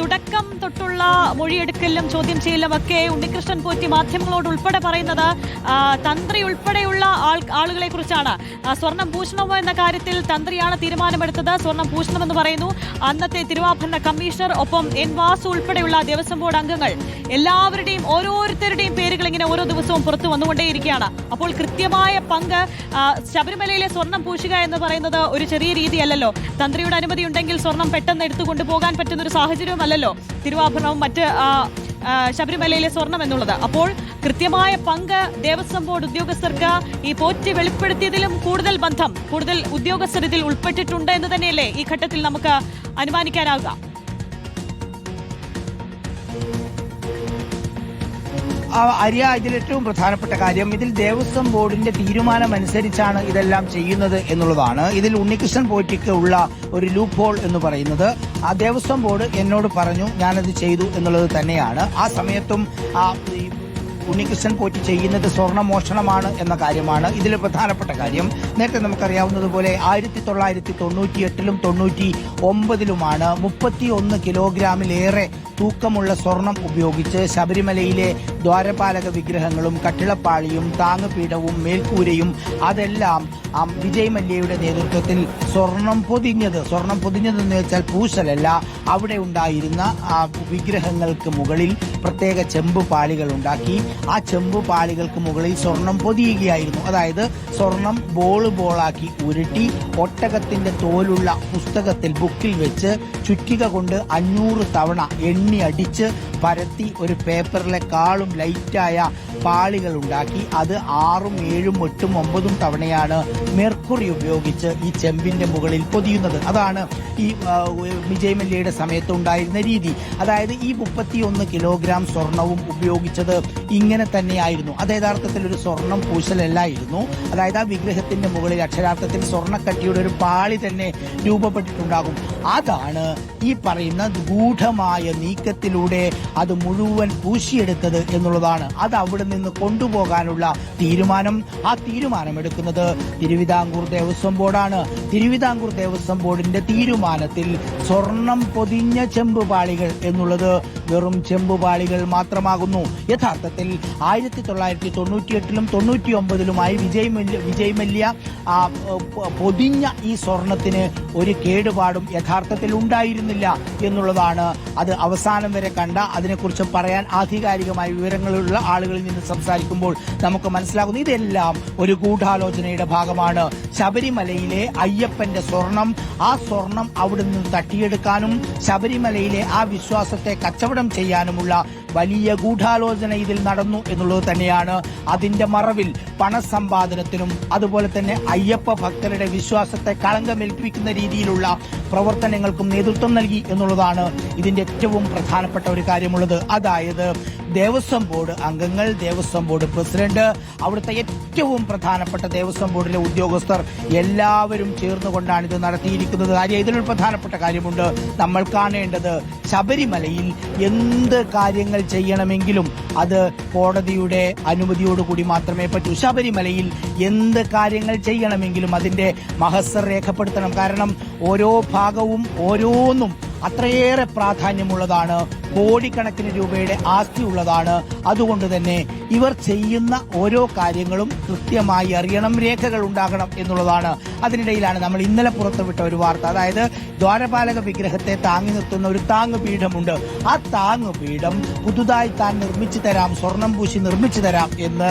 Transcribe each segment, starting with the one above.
തുടക്കം തൊട്ടുള്ള മൊഴിയെടുക്കലിലും ചോദ്യം ചെയ്യലും ഒക്കെ ഉണ്ണികൃഷ്ണൻ പോറ്റി മാധ്യമങ്ങളോട് ഉൾപ്പെടെ പറയുന്നത് തന്ത്രി ഉൾപ്പെടെയുള്ള ആൾ ആളുകളെ കുറിച്ചാണ്. സ്വർണം പൂഷണമോ എന്ന കാര്യത്തിൽ തന്ത്രിയാണ് തീരുമാനമെടുത്തത്. സ്വർണം പൂഷണമെന്ന് പറയുന്നു. അന്നത്തെ തിരുവാഭരണ കമ്മീഷണർ ഒപ്പം എൻ വാസു ഉൾപ്പെടെയുള്ള ദേവസ്വം ബോർഡ് അംഗങ്ങൾ എല്ലാവരുടെയും ഓരോരുത്തരുടെയും പേരുകൾ ഇങ്ങനെ ഓരോ ദിവസവും പുറത്തു വന്നുകൊണ്ടേയിരിക്കുകയാണ്. അപ്പോൾ കൃത്യമായ പങ്ക് ശബരിമലയിലെ സ്വർണം പൂശുക എന്ന് പറയുന്നത് ഒരു ചെറിയ രീതിയല്ലല്ലോ. തന്ത്രിയുടെ അനുമതി ഉണ്ടെങ്കിൽ സ്വർണം പെട്ടെന്ന് എടുത്തു കൊണ്ടുപോകാൻ പറ്റുന്ന ഒരു സാഹചര്യവുമല്ലല്ലോ തിരുവാഭരണവും മറ്റ് ശബരിമലയിലെ സ്വർണം എന്നുള്ളത്. അപ്പോൾ കൃത്യമായ പങ്ക് ദേവസ്വം ബോർഡ് ഉദ്യോഗസ്ഥർക്ക് ഈ പോറ്റി വെളിപ്പെടുത്തിയതിലും കൂടുതൽ ബന്ധം കൂടുതൽ ഉദ്യോഗസ്ഥർ ഇതിൽ ഉൾപ്പെട്ടിട്ടുണ്ട് എന്ന് തന്നെയല്ലേ ഈ ഘട്ടത്തിൽ നമുക്ക് അനുമാനിക്കാനാവുക. അരിയ ഇതിൽ ഏറ്റവും പ്രധാനപ്പെട്ട കാര്യം ഇതിൽ ദേവസ്വം ബോർഡിന്റെ തീരുമാനം അനുസരിച്ചാണ് ഇതെല്ലാം ചെയ്യുന്നത് എന്നുള്ളതാണ്. ഇതിൽ ഉണ്ണികൃഷ്ണൻ പോയിട്ടിക്ക് ഉള്ള ഒരു ലൂപ്പ് ഹോൾ എന്ന് പറയുന്നത്. ആ ദേവസ്വം ബോർഡ് എന്നോട് പറഞ്ഞു ഞാനത് ചെയ്തു എന്നുള്ളത് തന്നെയാണ്. ആ സമയത്തും ആ ഉണ്ണികൃഷ്ണൻ പോറ്റി ചെയ്യുന്നത് സ്വർണമോഷണമാണ് എന്ന കാര്യമാണ് ഇതിൽ പ്രധാനപ്പെട്ട കാര്യം. നേരത്തെ നമുക്കറിയാവുന്നതുപോലെ ആയിരത്തി തൊള്ളായിരത്തി തൊണ്ണൂറ്റി എട്ടിലും തൊണ്ണൂറ്റി ഒമ്പതിലുമാണ് മുപ്പത്തി ഒന്ന് കിലോഗ്രാമിലേറെ തൂക്കമുള്ള സ്വർണം ഉപയോഗിച്ച് ശബരിമലയിലെ ദ്വാരപാലക വിഗ്രഹങ്ങളും കട്ടിളപ്പാളിയും താങ്ങുപീഠവും മേൽക്കൂരയും അതെല്ലാം വിജയ് മല്യയുടെ നേതൃത്വത്തിൽ സ്വർണം പൊതിഞ്ഞത് സ്വർണം പൊതിഞ്ഞതെന്ന് വെച്ചാൽ പൂശലല്ല. അവിടെ ഉണ്ടായിരുന്ന വിഗ്രഹങ്ങൾക്ക് മുകളിൽ പ്രത്യേക ചെമ്പ് പാളികൾ ഉണ്ടാക്കി. ആ ചെമ്പ് പാളികൾക്ക് മുകളിൽ സ്വർണം പൊതിയുകയായിരുന്നു. അതായത് സ്വർണം ബോൾ ബോളാക്കി ഉരുട്ടി ഒട്ടകത്തിന്റെ തോലുള്ള പുസ്തകത്തിൽ ബുക്കിൽ വെച്ച് ചുറ്റിക കൊണ്ട് അഞ്ഞൂറ് തവണ എണ്ണി അടിച്ച് പരത്തി ഒരു പേപ്പറിലെ കാളും ലൈറ്റായ പാളികൾ ഉണ്ടാക്കി അത് ആറും ഏഴും എട്ടും ഒമ്പതും തവണയാണ് മെർക്കുറി ഉപയോഗിച്ച് ഈ ചെമ്പിന്റെ മുകളിൽ പൊതിയുന്നത്. അതാണ് ഈ വിജയ് മല്യയുടെ സമയത്ത് ഉണ്ടായിരുന്ന രീതി. അതായത് ഈ മുപ്പത്തിയൊന്ന് കിലോഗ്രാം സ്വർണവും ഉപയോഗിച്ചത് ഇങ്ങനെ തന്നെയായിരുന്നു. അത് യഥാർത്ഥത്തിൽ ഒരു സ്വർണം പൂശലല്ലായിരുന്നു. അതായത് ആ വിഗ്രഹത്തിന്റെ മുകളിൽ അക്ഷരാർത്ഥത്തിൽ സ്വർണക്കട്ടിയുടെ ഒരു പാളി തന്നെ രൂപപ്പെട്ടിട്ടുണ്ടാകും. അതാണ് ഈ പറയുന്ന ഗൂഢമായ നീക്കത്തിലൂടെ അത് മുഴുവൻ പൂശിയെടുത്തത് എന്നുള്ളതാണ്. അത് അവിടെ നിന്ന് കൊണ്ടുപോകാനുള്ള തീരുമാനം ആ തീരുമാനമെടുക്കുന്നത് തിരുവിതാംകൂർ ദേവസ്വം ബോർഡാണ്. തിരുവിതാംകൂർ ദേവസ്വം ബോർഡിന്റെ തീരുമാനത്തിൽ സ്വർണം പൊതിഞ്ഞ ചെമ്പുപാളികൾ എന്നുള്ളത് വെറും ചെമ്പുപാളികൾ മാത്രമാകുന്നു. യഥാർത്ഥത്തിൽ ആയിരത്തി തൊള്ളായിരത്തി തൊണ്ണൂറ്റിയെട്ടിലും തൊണ്ണൂറ്റി ഒമ്പതിലുമായി വിജയ് വിജയ് മല്യ ആ, പൊതിഞ്ഞ ഈ സ്വർണത്തിന് ഒരു കേടുപാടും യഥാർത്ഥത്തിൽ ഉണ്ടായിരുന്നില്ല എന്നുള്ളതാണ്. അത് അവസാനം വരെ കണ്ട അതിനെക്കുറിച്ച് പറയാൻ ആധികാരികമായ വിവരങ്ങളുള്ള ആളുകളിൽ നിന്ന് സംസാരിക്കുമ്പോൾ നമുക്ക് മനസ്സിലാകുന്നു ഇതെല്ലാം ഒരു ഗൂഢാലോചനയുടെ ഭാഗമാണ്. ശബരിമലയിലെ അയ്യപ്പന്റെ സ്വർണം ആ സ്വർണം അവിടെ നിന്ന് തട്ടിയെടുക്കാനും ശബരിമലയിലെ ആ വിശ്വാസത്തെ കച്ചവടം ചെയ്യാനുമുള്ള വലിയ ഗൂഢാലോചന ഇതിൽ നടന്നു എന്നുള്ളത് തന്നെയാണ് അതിന്റെ മറവിൽ പണസമ്പാദനത്തിനും അതുപോലെ തന്നെ അയ്യപ്പ ഭക്തരുടെ വിശ്വാസത്തെ കളങ്കമേൽപ്പിക്കുന്ന രീതിയിലുള്ള പ്രവർത്തനങ്ങൾക്കും നേതൃത്വം നൽകി എന്നുള്ളതാണ് ഇതിന്റെ ഏറ്റവും പ്രധാനപ്പെട്ട ഒരു കാര്യമുള്ളത്. അതായത് ദേവസ്വം ബോർഡ് അംഗങ്ങൾ ദേവസ്വം ബോർഡ് പ്രസിഡന്റ് അവിടുത്തെ ഏറ്റവും പ്രധാനപ്പെട്ട ദേവസ്വം ബോർഡിലെ ഉദ്യോഗസ്ഥർ എല്ലാവരും ചേർന്നുകൊണ്ടാണ് ഇത് നടത്തിയിരിക്കുന്നത്. കാര്യം ഇതിലൊരു പ്രധാനപ്പെട്ട കാര്യമുണ്ട്. നമ്മൾ കാണേണ്ടത് ശബരിമലയിൽ എന്ത് കാര്യങ്ങൾ ചെയ്യണമെങ്കിലും അത് കോടതിയുടെ അനുമതിയോടുകൂടി മാത്രമേ പറ്റൂ. ശബരിമലയിൽ എന്ത് കാര്യങ്ങൾ ചെയ്യണമെങ്കിലും അതിന്റെ മഹസർ രേഖപ്പെടുത്തണം. കാരണം ഓരോ ഭാഗവും ഓരോന്നും അത്രയേറെ പ്രാധാന്യമുള്ളതാണ് കോടിക്കണക്കിന് രൂപയുടെ ആസ്തി ഉള്ളതാണ്. അതുകൊണ്ട് തന്നെ ഇവർ ചെയ്യുന്ന ഓരോ കാര്യങ്ങളും കൃത്യമായി അറിയണം രേഖകൾ ഉണ്ടാകണം എന്നുള്ളതാണ്. അതിനിടയിലാണ് നമ്മൾ ഇന്നലെ പുറത്തുവിട്ട ഒരു വാർത്ത. അതായത് ദ്വാരപാലക വിഗ്രഹത്തെ താങ്ങി നിർത്തുന്ന ഒരു താങ്ങുപീഠമുണ്ട് ആ താങ്ങുപീഠം പുതുതായി താൻ നിർമ്മിച്ചു തരാം സ്വർണം പൂശി നിർമ്മിച്ചു തരാം എന്ന്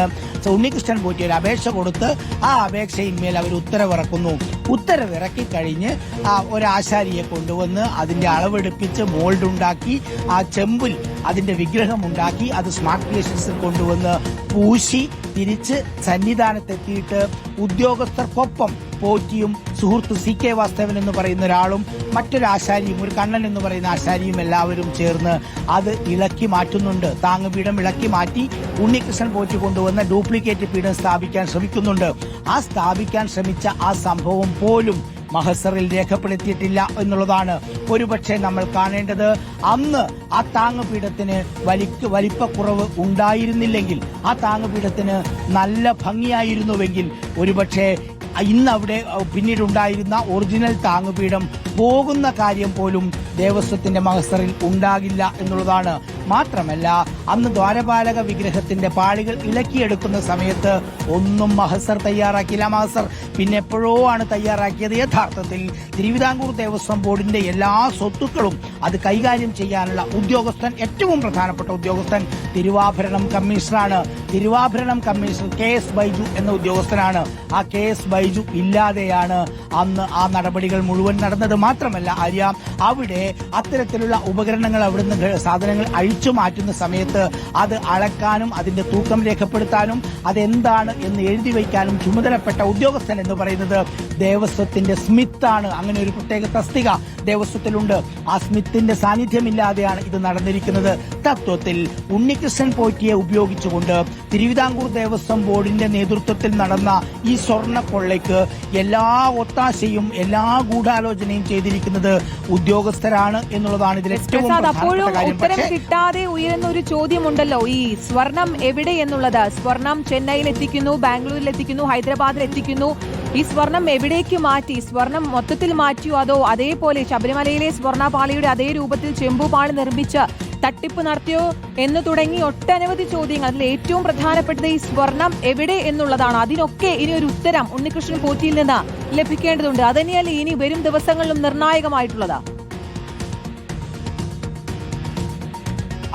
ഉണ്ണികൃഷ്ണൻ പോറ്റി ഒരു അപേക്ഷ കൊടുത്ത് ആ അപേക്ഷയിന്മേൽ അവർ ഉത്തരവിറക്കുന്നു. ഉത്തരവിറക്കി കഴിഞ്ഞ് ആ ഒരു ആശാരിയെ കൊണ്ടുവന്ന് അതിന്റെ അളവെടുപ്പിച്ച് മോൾഡ് ഉണ്ടാക്കി ആ ചെമ്പിൽ അതിന്റെ വിഗ്രഹം ഉണ്ടാക്കി അത് സ്മാർട്ട് ക്രിയേഷൻസിൽ കൊണ്ടുവന്ന് പൂശി തിരിച്ച് സന്നിധാനത്തെത്തിയിട്ട് ഉദ്യോഗസ്ഥർക്കൊപ്പം പോറ്റിയും സുഹൃത്ത് സി കെ വാസ്തവൻ എന്ന് പറയുന്ന ഒരാളും മറ്റൊരു ആശാരിയും ഒരു കണ്ണൻ എന്ന് പറയുന്ന ആശാരിയും എല്ലാവരും ചേർന്ന് അത് ഇളക്കി മാറ്റുന്നുണ്ട്. താങ്ങുപീഠം ഇളക്കി മാറ്റി ഉണ്ണികൃഷ്ണൻ പോറ്റി കൊണ്ടുവന്ന ഡ്യൂപ്ലിക്കേറ്റ് പീഠം സ്ഥാപിക്കാൻ ശ്രമിക്കുന്നുണ്ട്. ആ സ്ഥാപിക്കാൻ ശ്രമിച്ച ആ സംഭവം പോലും മഹസറിൽ രേഖപ്പെടുത്തിയിട്ടില്ല എന്നുള്ളതാണ് ഒരുപക്ഷെ നമ്മൾ കാണേണ്ടത്. അന്ന് ആ താങ്ങുപീഠത്തിന് വലിക്ക് വലിപ്പക്കുറവ് ഉണ്ടായിരുന്നില്ലെങ്കിൽ ആ താങ്ങുപീഠത്തിന് നല്ല ഭംഗിയായിരുന്നുവെങ്കിൽ ഒരുപക്ഷെ ഇന്ന് അവിടെ പിന്നീടുണ്ടായിരുന്ന ഒറിജിനൽ താങ്ങുപീഠം പോകുന്ന കാര്യം പോലും ദേവസ്വത്തിന്റെ മഹസറിൽ ഉണ്ടാകില്ല എന്നുള്ളതാണ്. മാത്രമല്ല അന്ന് ദ്വാരപാലക വിഗ്രഹത്തിന്റെ പാളികൾ ഇളക്കിയെടുക്കുന്ന സമയത്ത് ഒന്നും മഹസർ തയ്യാറാക്കിയില്ല. മഹസർ പിന്നെ എപ്പോഴോ ആണ് തയ്യാറാക്കിയത്. യഥാർത്ഥത്തിൽ തിരുവിതാംകൂർ ദേവസ്വം ബോർഡിന്റെ എല്ലാ സ്വത്തുക്കളും അത് കൈകാര്യം ചെയ്യാനുള്ള ഉദ്യോഗസ്ഥൻ ഏറ്റവും പ്രധാനപ്പെട്ട ഉദ്യോഗസ്ഥൻ തിരുവാഭരണം കമ്മീഷണറാണ്. തിരുവാഭരണം കമ്മീഷണർ കെ എസ് ബൈജു എന്ന ഉദ്യോഗസ്ഥനാണ്. ആ കെ എസ് ബൈജു ഇല്ലാതെയാണ് അന്ന് ആ നടപടികൾ മുഴുവൻ നടന്നത്. മാത്രമല്ല ആര്യ അവിടെ അത്തരത്തിലുള്ള ഉപകരണങ്ങൾ അവിടുന്ന് സാധനങ്ങൾ അഴിച്ചു മാറ്റുന്ന സമയത്ത് അത് അളക്കാനും അതിന്റെ തൂക്കം രേഖപ്പെടുത്താനും അതെന്താണ് എന്ന് എഴുതി വയ്ക്കാനും ചുമതലപ്പെട്ട ഉദ്യോഗസ്ഥൻ എന്ന് പറയുന്നത് ദേവസ്വത്തിന്റെ സ്മിത്താണ്. അങ്ങനെ ഒരു പ്രത്യേക തസ്തിക ദേവസ്വത്തിലുണ്ട്. ആ സ്മിത്തിന്റെ സാന്നിധ്യമില്ലാതെയാണ് ഇത് നടന്നിരിക്കുന്നത്. തത്വത്തിൽ ഉണ്ണികൃഷ്ണൻ പോറ്റിയെ ഉപയോഗിച്ചുകൊണ്ട് തിരുവിതാംകൂർ ദേവസ്വം ബോർഡിന്റെ നേതൃത്വത്തിൽ നടന്ന ഈ സ്വർണ കൊള്ളയ്ക്ക് എല്ലാ ഒത്താശയും എല്ലാ ഗൂഢാലോചനയും ചെയ്തിരിക്കുന്നത് ഉദ്യോഗസ്ഥരാണ് എന്നുള്ളതാണ് ഇതിൽ ഏറ്റവും അപ്പോഴും ഉത്തരം കിട്ടാതെ ഉയരുന്ന ഒരു ചോദ്യമുണ്ടല്ലോ ഈ സ്വർണം എവിടെ എന്നുള്ളത്? സ്വർണം ചെന്നൈയിൽ എത്തിക്കുന്നു ബാംഗ്ലൂരിൽ എത്തിക്കുന്നു ഹൈദരാബാദിൽ എത്തിക്കുന്നു ഈ സ്വർണം എവിടേക്ക് മാറ്റി? സ്വർണം മൊത്തത്തിൽ മാറ്റിയോ അതോ അതേപോലെ ശബരിമലയിലെ സ്വർണപാളിയുടെ അതേ രൂപത്തിൽ ചെമ്പുപാളി നിർമ്മിച്ച് തട്ടിപ്പ് നടത്തിയോ എന്ന് തുടങ്ങി ഒട്ടനവധി ചോദ്യങ്ങൾ. അതിൽ ഏറ്റവും പ്രധാനപ്പെട്ടത് ഈ സ്വർണം എവിടെ എന്നുള്ളതാണ്. അതിനൊക്കെ ഇനി ഒരു ഉത്തരം ഉണ്ണികൃഷ്ണൻ പോറ്റിയിൽ നിന്ന് ലഭിക്കേണ്ടതുണ്ട്. അതന്നെയല്ലേ ഇനി വരും ദിവസങ്ങളിലും നിർണായകമായിട്ടുള്ളത്.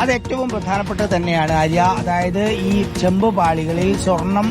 അത് ഏറ്റവും പ്രധാനപ്പെട്ടത് തന്നെയാണ്. ആര്യ അതായത് ഈ ചെമ്പ് പാളികളിൽ സ്വർണം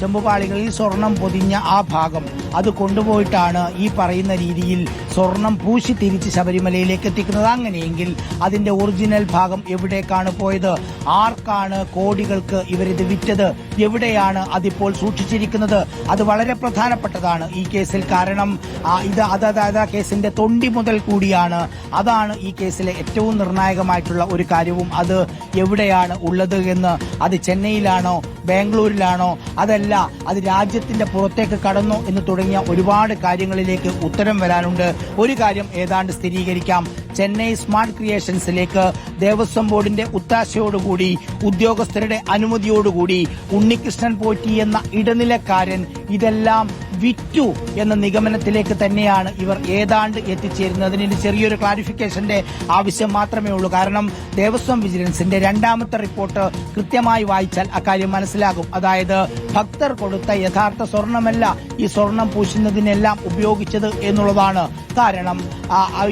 ചെമ്പുപാളികളിൽ സ്വർണം പൊതിഞ്ഞ ആ ഭാഗം. അത് കൊണ്ടുപോയിട്ടാണ് ഈ പറയുന്ന രീതിയിൽ സ്വർണം പൂശി തിരിച്ച് ശബരിമലയിലേക്ക് എത്തിക്കുന്നത്. അങ്ങനെയെങ്കിൽ അതിന്റെ ഒറിജിനൽ ഭാഗം എവിടേക്കാണ് പോയത്? ആർക്കാണ് കോടികൾക്ക് ഇവരിത് വിറ്റത്? എവിടെയാണ് അതിപ്പോൾ സൂക്ഷിച്ചിരിക്കുന്നത്? അത് വളരെ പ്രധാനപ്പെട്ടതാണ് ഈ കേസിൽ. കാരണം ആ, ഇത് അത് അതായത് ആ കേസിന്റെ തൊണ്ടി മുതൽ കൂടിയാണ്. അതാണ് ഈ കേസിലെ ഏറ്റവും നിർണായകമായിട്ടുള്ള ഒരു കാര്യവും. അത് എവിടെയാണ് ഉള്ളത് എന്ന്. അത് ചെന്നൈയിലാണോ? ബാംഗ്ലൂരിലാണോ? അതല്ല അത് രാജ്യത്തിന്റെ പുറത്തേക്ക് കടന്നോ എന്ന് തുടങ്ങിയ ഒരുപാട് കാര്യങ്ങളിലേക്ക് ഉത്തരം വരാനുണ്ട്. ഒരു കാര്യം ഏതാണ്ട് സ്ഥിരീകരിക്കാം. ചെന്നൈ സ്മാർട്ട് ക്രിയേഷൻസിലേക്ക് ദേവസ്വം ബോർഡിന്റെ ഒത്താശയോടുകൂടി ഉദ്യോഗസ്ഥരുടെ അനുമതിയോടുകൂടി ഉണ്ണികൃഷ്ണൻ പോറ്റി എന്ന ഇടനിലക്കാരൻ ഇതെല്ലാം വിറ്റു എന്ന നിഗമനത്തിലേക്ക് തന്നെയാണ് ഇവർ ഏതാണ്ട് എത്തിച്ചേരുന്നത്. അതിന് ചെറിയൊരു ക്ലാരിഫിക്കേഷന്റെ ആവശ്യം മാത്രമേ ഉള്ളൂ. കാരണം ദേവസ്വം വിജിലൻസിന്റെ രണ്ടാമത്തെ റിപ്പോർട്ട് കൃത്യമായി വായിച്ചാൽ അക്കാര്യം മനസ്സിലാകും. അതായത് ഭക്തർ കൊടുത്ത യഥാർത്ഥ സ്വർണമല്ല ഈ സ്വർണം പൂശുന്നതിനെല്ലാം ഉപയോഗിച്ചത് എന്നുള്ളതാണ് കാരണം.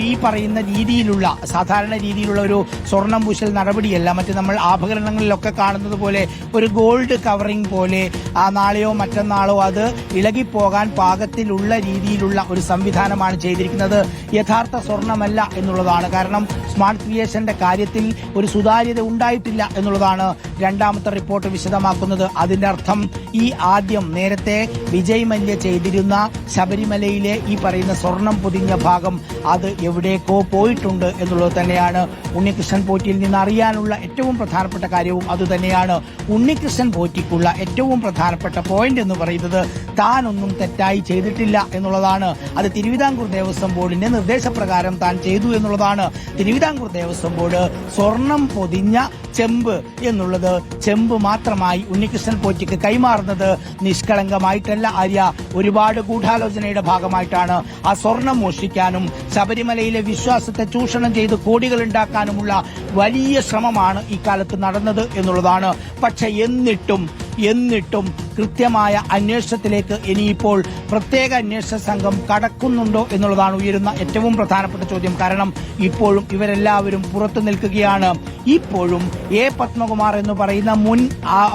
ഈ പറയുന്ന രീതിയിലുള്ള സാധാരണ രീതിയിലുള്ള ഒരു സ്വർണം പൂശൽ നടപടിയല്ല. മറ്റ് നമ്മൾ ആഭരണങ്ങളിലൊക്കെ കാണുന്നത് പോലെ ഒരു ഗോൾഡ് കവറിംഗ് പോലെ ആ നാളെയോ മറ്റന്നാളോ അത് ഇളകിപ്പോകാൻ പാകത്തിലുള്ള രീതിയിലുള്ള ഒരു സംവിധാനമാണ് ചെയ്തിരിക്കുന്നത്. യഥാർത്ഥ സ്വർണമല്ല എന്നുള്ളതാണ്. കാരണം സ്മാർട്ട് ക്രിയേഷന്റെ കാര്യത്തിൽ ഒരു സുതാര്യത ഉണ്ടായിട്ടില്ല എന്നുള്ളതാണ് രണ്ടാമത്തെ റിപ്പോർട്ട് വിശദമാക്കുന്നത്. അതിന്റെ അർത്ഥം ഈ ആദ്യം നേരത്തെ വിജയ് മല്യ ചെയ്തിരുന്ന ശബരിമലയിലെ ഈ പറയുന്ന സ്വർണം പൊതിഞ്ഞ ഭാഗം അത് എവിടേക്കോ പോയിട്ടുണ്ട് എന്നുള്ളത് തന്നെയാണ് ഉണ്ണികൃഷ്ണൻ പോറ്റിയിൽ നിന്ന് അറിയാനുള്ള ഏറ്റവും പ്രധാനപ്പെട്ട കാര്യവും അതുതന്നെയാണ് ഉണ്ണികൃഷ്ണൻ പോറ്റിക്കുള്ള ഏറ്റവും പ്രധാനപ്പെട്ട പോയിന്റ് എന്ന് പറയുന്നത് താനൊന്നും തെറ്റായി ചെയ്തിട്ടില്ല എന്നുള്ളതാണ്. അത് തിരുവിതാംകൂർ ദേവസ്വം ബോർഡിന്റെ നിർദ്ദേശപ്രകാരം താൻ ചെയ്തു എന്നുള്ളതാണ്. തിരുവിതാംകൂർ ദേവസ്വം ബോർഡ് സ്വർണം പൊതിഞ്ഞ ചെമ്പ് എന്നുള്ളത് ചെമ്പ് മാത്രമായി ഉണ്ണികൃഷ്ണൻ പോറ്റിക്ക് കൈമാറുന്നത് നിഷ്കളങ്കമായിട്ടല്ല ആര്യ. ഒരുപാട് ഗൂഢാലോചനയുടെ ഭാഗമായിട്ടാണ് ആ സ്വർണം മോഷ്ടിക്കാനും ശബരിമലയിലെ വിശ്വാസത്തെ ചൂഷണം ചെയ്ത് കോടികൾ ഉണ്ടാക്കാനുമുള്ള വലിയ ശ്രമമാണ് ഇക്കാലത്ത് നടന്നത് എന്നുള്ളതാണ്. പക്ഷെ എന്നിട്ടും എന്നിട്ടും കൃത്യമായ അന്വേഷണത്തിലേക്ക് ഇനിയിപ്പോൾ പ്രത്യേക അന്വേഷണ സംഘം കടക്കുന്നുണ്ടോ എന്നുള്ളതാണ് ഉയരുന്ന ഏറ്റവും പ്രധാനപ്പെട്ട ചോദ്യം. കാരണം ഇപ്പോഴും ഇവരെല്ലാവരും പുറത്തു നിൽക്കുകയാണ്. ഇപ്പോഴും എ പത്മകുമാർ എന്ന് പറയുന്ന മുൻ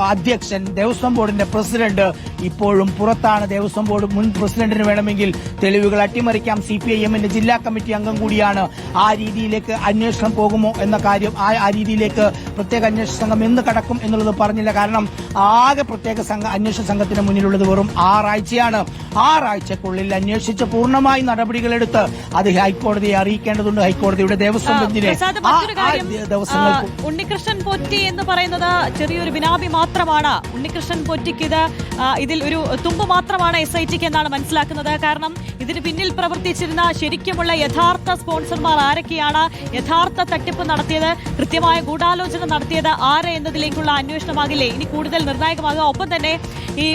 അധ്യക്ഷൻ ദേവസ്വം ബോർഡിന്റെ പ്രസിഡന്റ് ഇപ്പോഴും പുറത്താണ്. ദേവസ്വം ബോർഡ് മുൻ പ്രസിഡന്റിന് വേണമെങ്കിൽ തെളിവുകൾ അട്ടിമറിക്കാം. സി പി ഐ എമ്മിന്റെ ജില്ലാ കമ്മിറ്റി അംഗം കൂടിയാണ്. ആ രീതിയിലേക്ക് അന്വേഷണം പോകുമോ എന്ന കാര്യം ആ ആ രീതിയിലേക്ക് പ്രത്യേക അന്വേഷണ സംഘം എന്ന് കടക്കും എന്നുള്ളത് പറഞ്ഞില്ല. കാരണം ആകെ പ്രത്യേക സംഘം സംഘത്തിന് മുന്നിലുള്ളത് വെറും ആറാഴ്ചയാണ്. ആറാഴ്ചക്കുള്ളിൽ അന്വേഷിച്ച് പൂർണമായി നടപടികളെടുത്ത് അത് ഹൈക്കോടതിയെ അറിയിക്കേണ്ടതുണ്ട്. ഹൈക്കോടതിയുടെ ദേവസ്വം ബെഞ്ചിനെ ഉണ്ണികൃഷ്ണൻ പൊറ്റി എന്ന് പറയുന്നത് ചെറിയൊരു ബിനാമി മാത്രമാണ്. ഉണ്ണികൃഷ്ണൻ പൊറ്റിക്ക് ഇത് ഇതിൽ ഒരു തുമ്പ് മാത്രമാണ് എസ് ഐ ടിക്ക് എന്നാണ് മനസ്സിലാക്കുന്നത്. കാരണം ഇതിന് പിന്നിൽ പ്രവർത്തിച്ചിരുന്ന ശരിക്കുമുള്ള യഥാർത്ഥ സ്പോൺസർമാർ ആരൊക്കെയാണ്? യഥാർത്ഥ തട്ടിപ്പ് നടത്തിയത് കൃത്യമായ ഗൂഢാലോചന നടത്തിയത് ആര് എന്നതിലേക്കുള്ള അന്വേഷണമാകില്ലേ? ഇനി കൂടുതൽ നിർണായകമാകുക. ഒപ്പം തന്നെ ഈ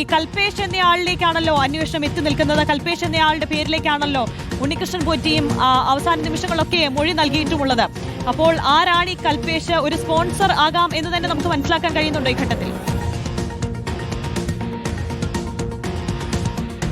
ഈ കൽപേഷ് എന്നയാളിലേക്കാണല്ലോ അന്വേഷണം എത്തി നിൽക്കുന്നത്. കൽപേഷ് എന്നയാളുടെ പേരിലേക്കാണല്ലോ ഉണ്ണികൃഷ്ണൻ പോറ്റിയും അവസാന നിമിഷങ്ങളൊക്കെ മൊഴി നൽകിയിട്ടുമുള്ളത്. അപ്പോൾ ആരാണ് ഈ കൽപേഷ്? ഒരു സ്പോൺസർ ആകാം എന്ന് തന്നെ നമുക്ക് മനസ്സിലാക്കാൻ കഴിയുന്നുണ്ടോ ഈ ഘട്ടത്തിൽ?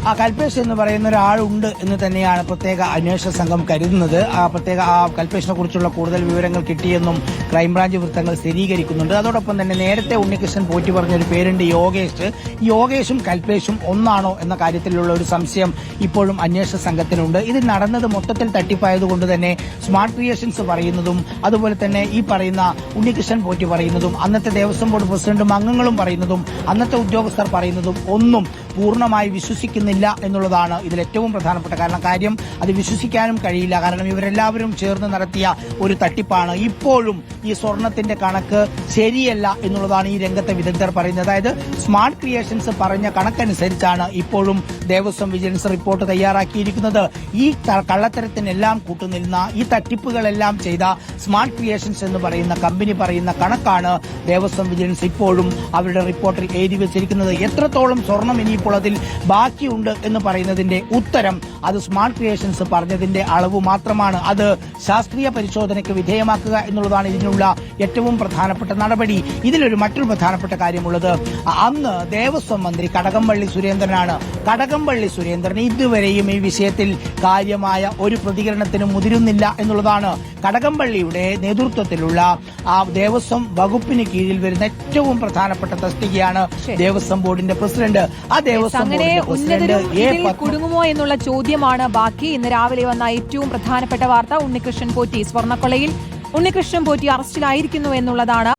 ആ കൽപേഷ് എന്ന് പറയുന്ന ഒരാളുണ്ട് എന്ന് തന്നെയാണ് പ്രത്യേക അന്വേഷണ സംഘം കരുതുന്നത്. ആ പ്രത്യേക ആ കൽപേഷിനെ കുറിച്ചുള്ള കൂടുതൽ വിവരങ്ങൾ കിട്ടിയെന്നും ക്രൈംബ്രാഞ്ച് വൃത്തങ്ങൾ സ്ഥിരീകരിക്കുന്നുണ്ട്. അതോടൊപ്പം തന്നെ നേരത്തെ ഉണ്ണികൃഷ്ണൻ പോറ്റി പറഞ്ഞ ഒരു പേരുണ്ട് യോഗേഷ്. യോഗേഷും കൽപേഷും ഒന്നാണോ എന്ന കാര്യത്തിലുള്ള ഒരു സംശയം ഇപ്പോഴും അന്വേഷണ സംഘത്തിനുണ്ട്. ഇത് നടന്നത് മൊത്തത്തിൽ തട്ടിപ്പായതുകൊണ്ട് തന്നെ സ്മാർട്ട് ക്രിയേഷൻസ് പറയുന്നതും അതുപോലെ തന്നെ ഈ പറയുന്ന ഉണ്ണികൃഷ്ണൻ പോറ്റി പറയുന്നതും അന്നത്തെ ദേവസ്വം ബോർഡ് പ്രസിഡന്റും അംഗങ്ങളും പറയുന്നതും അന്നത്തെ ഉദ്യോഗസ്ഥർ പറയുന്നതും ഒന്നും പൂർണമായി വിശ്വസിക്കുന്നില്ല എന്നുള്ളതാണ് ഇതിൽ ഏറ്റവും പ്രധാനപ്പെട്ട കാരണം. കാര്യം അത് വിശ്വസിക്കാനും കഴിയില്ല. കാരണം ഇവരെല്ലാവരും ചേർന്ന് നടത്തിയ ഒരു തട്ടിപ്പാണ്. ഇപ്പോഴും ഈ സ്വർണത്തിന്റെ കണക്ക് ശരിയല്ല എന്നുള്ളതാണ് ഈ രംഗത്തെ വിദഗ്ധർ പറയുന്നത്. അതായത് സ്മാർട്ട് ക്രിയേഷൻസ് പറഞ്ഞ കണക്കനുസരിച്ചാണ് ഇപ്പോഴും ദേവസ്വം വിജിലൻസ് റിപ്പോർട്ട് തയ്യാറാക്കിയിരിക്കുന്നത്. ഈ കള്ളത്തരത്തിനെല്ലാം കൂട്ടുനിന്ന ഈ തട്ടിപ്പുകളെല്ലാം ചെയ്ത സ്മാർട്ട് ക്രിയേഷൻസ് എന്ന് പറയുന്ന കമ്പനി പറയുന്ന കണക്കാണ് ദേവസ്വം വിജിലൻസ് ഇപ്പോഴും അവരുടെ റിപ്പോർട്ടിൽ എഴുതി വെച്ചിരിക്കുന്നത്. എത്രത്തോളം സ്വർണം ഇനിയിപ്പോൾ അതിൽ ബാക്കിയുണ്ട് എന്ന് പറയുന്നതിന്റെ ഉത്തരം അത് സ്മാർട്ട് ക്രിയേഷൻസ് പറഞ്ഞതിന്റെ അളവ് മാത്രമാണ്. അത് ശാസ്ത്രീയ പരിശോധനയ്ക്ക് വിധേയമാക്കുക എന്നുള്ളതാണ് ഇതിനുള്ള ഏറ്റവും പ്രധാനപ്പെട്ട നടപടി. ഇതിലൊരു മറ്റൊരു പ്രധാനപ്പെട്ട കാര്യമുള്ളത് അന്ന് ദേവസ്വം മന്ത്രി കടകംപള്ളി സുരേന്ദ്രനാണ്. കടകംപള്ളി സുരേന്ദ്രൻ ഇതുവരെയും ഈ വിഷയത്തിൽ കാര്യമായ ഒരു പ്രതികരണത്തിനും മുതിരുന്നില്ല എന്നുള്ളതാണ് കടകംപള്ളിയുടെ നേതൃത്വത്തിലുള്ള ആ ദേവസ്വം വകുപ്പിന് കീഴിൽ വരുന്ന ഏറ്റവും പ്രധാനപ്പെട്ട തസ്തികയാണ്. ദേവസ്വം ബോർഡിന്റെ പ്രസിഡന്റ്. ആ ദേവസ്വം ബോർഡിന്റെ പ്രസിഡന്റ് കുടുങ്ങുമോ എന്നുള്ള ചോദ്യമാണ്. ബാക്കി ഇന്ന് രാവിലെ വന്ന ഏറ്റവും പ്രധാനപ്പെട്ട വാർത്ത ഉണ്ണികൃഷ്ണൻ പോറ്റി സ്വർണക്കൊളയിൽ ഉണ്ണികൃഷ്ണൻ പോറ്റി അറസ്റ്റിലായിരിക്കുന്നു എന്നുള്ളതാണ്